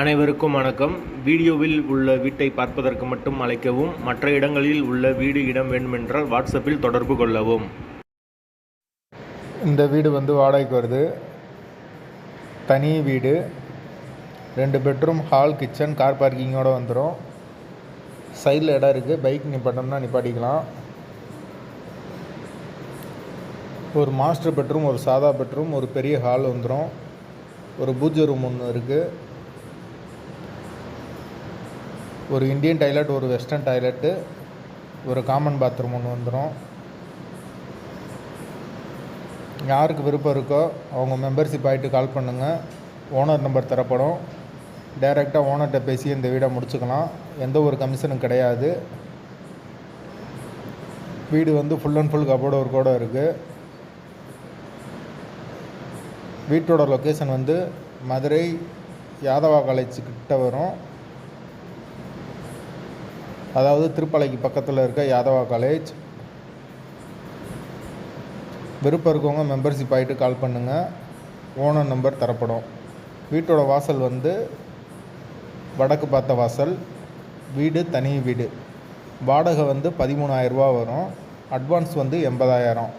அனைவருக்கும் வணக்கம். வீடியோவில் உள்ள வீட்டை பார்ப்பதற்கு மட்டும் அழைக்கவும் மற்ற இடங்களில் உள்ள வீடு இடம் வேண்டுமென்றால் வாட்ஸ்அப்பில் தொடர்பு கொள்ளவும். இந்த வீடு வந்து வாடகைக்கு வருது. தனி வீடு. ரெண்டு பெட்ரூம் ஹால் கிச்சன் கார் பார்க்கிங்கோடு வந்துடும் சைடில் இடம் இருக்குது பைக் நிப்பாட்டோம்னா நிப்பாட்டிக்கலாம். ஒரு மாஸ்டர் பெட்ரூம் ஒரு சாதா பெட்ரூம் ஒரு பெரிய ஹால் வந்துடும் ஒரு பூஜை ரூம் ஒன்று இருக்குது ஒரு இந்தியன் டாய்லெட் ஒரு வெஸ்டர்ன் டாய்லெட்டு ஒரு காமன் பாத்ரூம் ஒன்று வந்துடும் யாருக்கு விருப்பம் இருக்கோ அவங்க மெம்பர்ஷிப் ஆகிட்டு கால் பண்ணுங்கள் ஓனர் நம்பர் தரப்படும். டைரெக்டாக ஓனர்கிட்ட பேசி இந்த வீடை முடிச்சுக்கலாம். எந்த ஒரு கமிஷனும் கிடையாது. வீடு வந்து ஃபுல் அண்ட் ஃபுல் கபோர்டு ஒர்க்கோடு இருக்குது வீட்டோட லொக்கேஷன் வந்து மதுரை யாதவா காலேஜ் கிட்ட வரும். அதாவது திருப்பலைக்கு பக்கத்தில் இருக்க யாதவா காலேஜ் விருப்பம் இருக்கவங்க மெம்பர்ஷிப் ஆகிட்டு கால் பண்ணுங்கள் ஓனர் நம்பர் தரப்படும். வீட்டோட வாசல் வந்து வடக்கு பார்த்த வாசல். வீடு தனி வீடு. வாடகை வந்து பதிமூணாயிரரூபா வரும். அட்வான்ஸ் வந்து எண்பதாயிரம்.